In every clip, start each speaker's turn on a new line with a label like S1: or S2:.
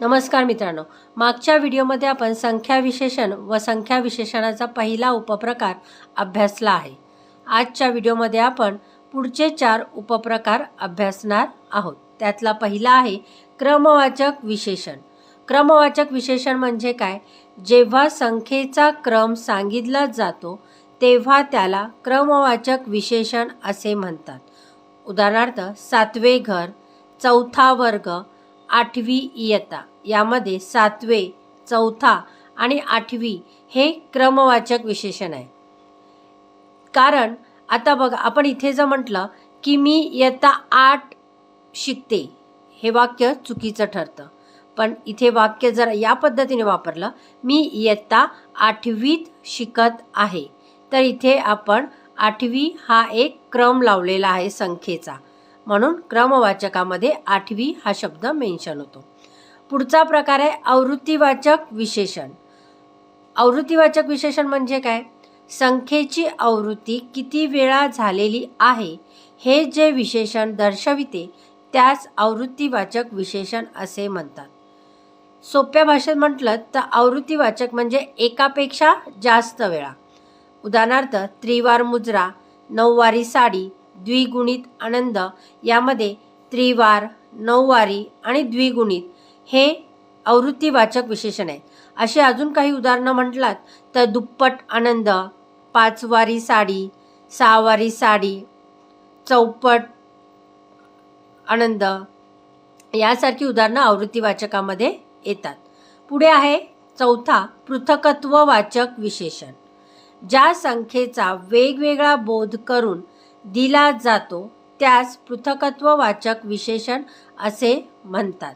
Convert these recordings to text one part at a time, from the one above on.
S1: नमस्कार मित्रांनो. मागच्या व्हिडिओमध्ये आपण संख्या विशेषण व संख्या विशेषणाचा पहिला उपप्रकार अभ्यासला आहे. आजच्या व्हिडिओमध्ये आपण पुढचे चार उपप्रकार अभ्यासणार आहोत. त्यातला पहिला आहे क्रमवाचक विशेषण. क्रमवाचक विशेषण म्हणजे काय? जेव्हा संख्येचा क्रम सांगितला जातो तेव्हा त्याला क्रमवाचक विशेषण असे म्हणतात. उदाहरणार्थ सातवे घर चौथा वर्ग आठवी इयत्ता. यामध्ये सातवे चौथा आणि आठवी हे क्रमवाचक विशेषण आहे. कारण आता बघा आपण इथे जर म्हटलं की मी इयत्ता आठ शिकते हे वाक्य चुकीचं ठरतं. पण इथे वाक्य जर या पद्धतीने वापरलं मी इयत्ता आठवीत शिकत आहे. तर इथे आपण आठवी हा एक क्रम लावलेला आहे संख्येचा. म्हणून क्रमवाचकामध्ये आठवी हा शब्द मेन्शन होतो. पुढचा प्रकार आहे आवृत्तीवाचक विशेषण. आवृत्तीवाचक विशेषण म्हणजे काय? संख्येची आवृत्ती किती वेळा झालेली आहे हे जे विशेषण दर्शविते त्यास आवृत्तीवाचक विशेषण असे म्हणतात. सोप्या भाषेत म्हटलं तर आवृत्तीवाचक म्हणजे एकापेक्षा जास्त वेळा. उदाहरणार्थ त्रिवार मुजरा नऊवारी साडी द्विगुणित आनंद यामध्ये त्रिवार नऊवारी आणि द्विगुणित हे आवृत्तीवाचक विशेषण आहेत. असे अजून काही उदाहरणं म्हटलात तर दुप्पट आनंद पाचवारी साडी सहावारी साडी चौपट आनंद यासारखी उदाहरणं आवृत्तीवाचकामध्ये येतात. पुढे आहे चौथा पृथकत्ववाचक विशेषण. ज्या संख्येचा वेगवेगळा बोध करून दिला जातो त्यास पृथकत्ववाचक विशेषण असे म्हणतात.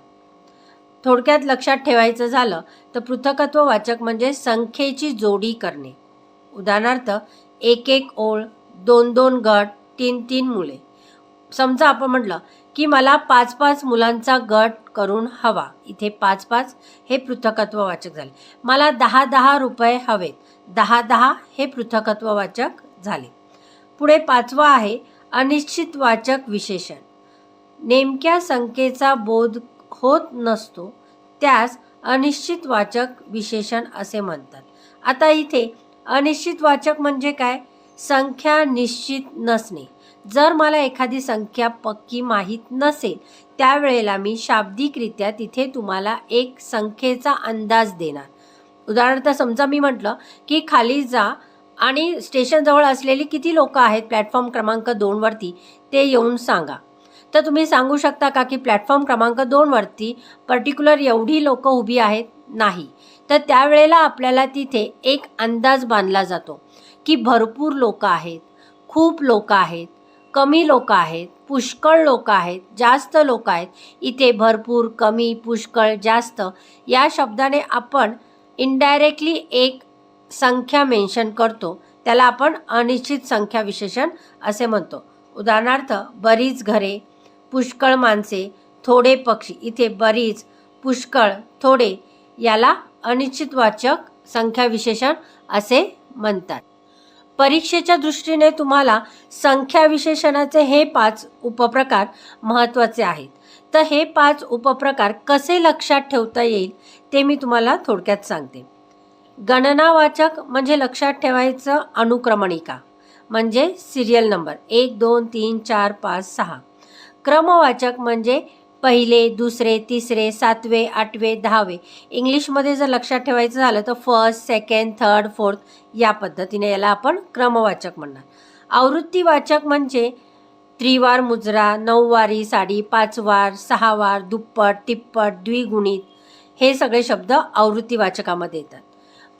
S1: थोडक्यात लक्षात ठेवायचं झालं तर पृथकत्ववाचक म्हणजे संख्येची जोडी करणे. उदाहरणार्थ एक एक ओळ दोन दोन गट तीन तीन मुले. समजा आपण म्हटलं की मला पाच पाच मुलांचा गट करून हवा. इथे पाच पाच हे पृथकत्ववाचक झाले. मला दहा दहा रुपये हवेत. दहा दहा हे पृथकत्ववाचक झाले. पुढे पाचवा आहे अनिश्चितवाचक विशेषण. नेमक्या संख्येचा बोध होत नसतो त्यास अनिश्चितवाचक विशेषण असे म्हणतात. आता इथे अनिश्चितवाचक म्हणजे काय? संख्या निश्चित नसणे. जर मला एखादी संख्या पक्की माहीत नसेल त्यावेळेला मी शाब्दिकरित्या तिथे तुम्हाला एक संख्येचा अंदाज देणार. उदाहरणार्थ समजा मी म्हटलं की खाली जा आणि स्टेशनजवळ असलेली किती लोकं आहेत प्लॅटफॉर्म क्रमांक दोनवरती ते येऊन सांगा. तर तुम्ही सांगू शकता का की प्लॅटफॉर्म क्रमांक दोनवरती पर्टिक्युलर एवढी लोकं उभी आहेत? नाही. तर त्यावेळेला आपल्याला तिथे एक अंदाज बांधला जातो की भरपूर लोक आहेत खूप लोक आहेत कमी लोक आहेत पुष्कळ लोक आहेत जास्त लोक आहेत. इथे भरपूर कमी पुष्कळ जास्त या शब्दाने आपण इनडायरेक्टली एक संख्या मेन्शन करतो. त्याला आपण अनिश्चित संख्या विशेषण असे म्हणतो. उदाहरणार्थ बरीच घरे पुष्कळ माणसे थोडे पक्षी इथे बरीच पुष्कळ थोडे याला अनिश्चितवाचक संख्या विशेषण असे म्हणतात. परीक्षेच्या दृष्टीने तुम्हाला संख्या विशेषणाचे हे पाच उपप्रकार महत्त्वाचे आहेत. तर हे पाच उपप्रकार कसे लक्षात ठेवता येईल ते मी तुम्हाला थोडक्यात सांगते. गणनावाचक म्हणजे लक्षात ठेवायचं अनुक्रमणिका. म्हणजे सिरियल नंबर एक दोन तीन चार पाच सहा. क्रमवाचक म्हणजे पहिले दुसरे तिसरे सातवे आठवे दहावे. इंग्लिशमध्ये जर लक्षात ठेवायचं झालं तर फर्स्ट सेकंड थर्ड फोर्थ या पद्धतीने याला आपण क्रमवाचक म्हणणार. आवृत्तीवाचक म्हणजे त्रिवार मुजरा नऊवारी साडी पाचवार सहावार दुप्पट तिप्पट द्विगुणित. हे सगळे शब्द आवृत्तीवाचकामध्ये येतात.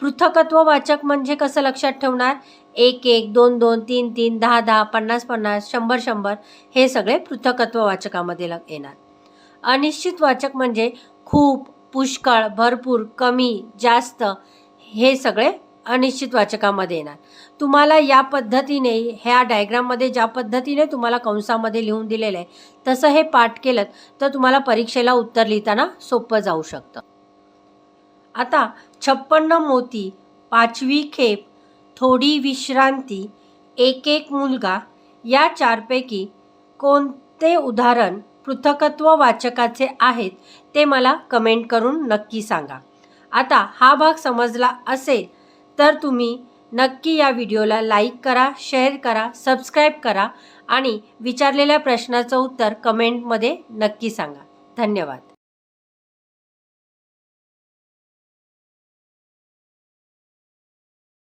S1: पृथकत्ववाचक म्हणजे कसं लक्षात ठेवणार? एक एक दोन दोन तीन तीन दहा दहा पन्नास पन्नास शंभर शंभर हे सगळे पृथकत्ववाचकामध्ये लग- येणार. अनिश्चित वाचक म्हणजे खूप पुष्कळ भरपूर कमी जास्त हे सगळे अनिश्चित वाचकामध्ये येणार. तुम्हाला या पद्धतीने ह्या डायग्राममध्ये ज्या पद्धतीने तुम्हाला कंसामध्ये लिहून दिलेलं आहे तसं हे पाठ केलं तर तुम्हाला परीक्षेला उत्तर लिहिताना सोपं जाऊ शकतं. आता छप्पन्न मोती पाचवी खेप थोडी विश्रांती एक एक मुलगा या चारपैकी कोणते उदाहरण पृथकत्व वाचकाचे आहेत ते मला कमेंट करून नक्की सांगा. आता हा भाग समजला असेल तर तुम्ही नक्की या व्हिडिओला लाईक करा शेअर करा सबस्क्राईब करा आणि विचारलेल्या प्रश्नाचं उत्तर कमेंटमध्ये नक्की सांगा. धन्यवाद.